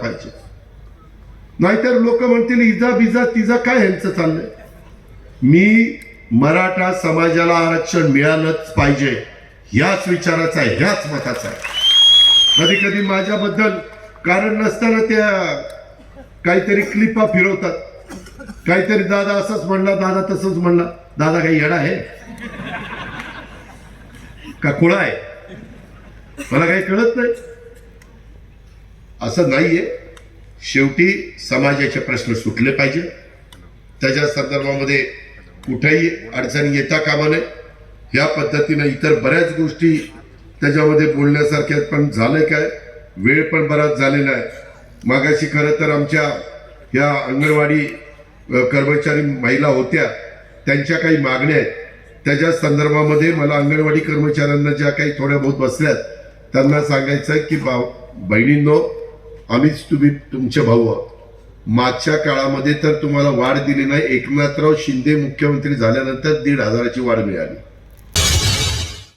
पाहिजे. नाहीतर लोक म्हणतील इजा बिजा तिजा काय ह्यांचं चाललंय? मी मराठा समाजाला आरक्षण मिळालंच पाहिजे ह्याच विचाराचा आहे ह्याच मताचा आहे. कधी कधी माझ्याबद्दल कारण नसताना त्या काहीतरी क्लिपा फिरवतात. काहीतरी दादा असंच म्हणला दादा तसंच म्हणला. दादा काही येडा आहे? का कुळा आहे? मला काही कळत नाही. असं नाही आहे शेवटी समाजाचे प्रश्न सुटले पाहिजे. त्याच्या संदर्भामध्ये कुठेही अडचणी येता कामा नये. या पद्धतीनं इतर बऱ्याच गोष्टी त्याच्यामध्ये बोलण्यासारख्या पण झालंय काय? वेळ पण बराच झालेला आहे. मागाशी खरं तर आमच्या या अंगणवाडी कर्मचारी महिला होत्या. त्यांच्या काही मागण्या आहेत. त्याच्या संदर्भामध्ये मला अंगणवाडी कर्मचाऱ्यांना ज्या काही थोड्या बहुत बसल्यात त्यांना सांगायचं आहे की बा बहिणींनो आम्हीच तुम्ही तुमचे भाऊ आहोत. मागच्या काळामध्ये तर तुम्हाला वाढ दिली नाही. एकनाथराव शिंदे मुख्यमंत्री झाल्यानंतर दीड हजाराची वाढ मिळाली.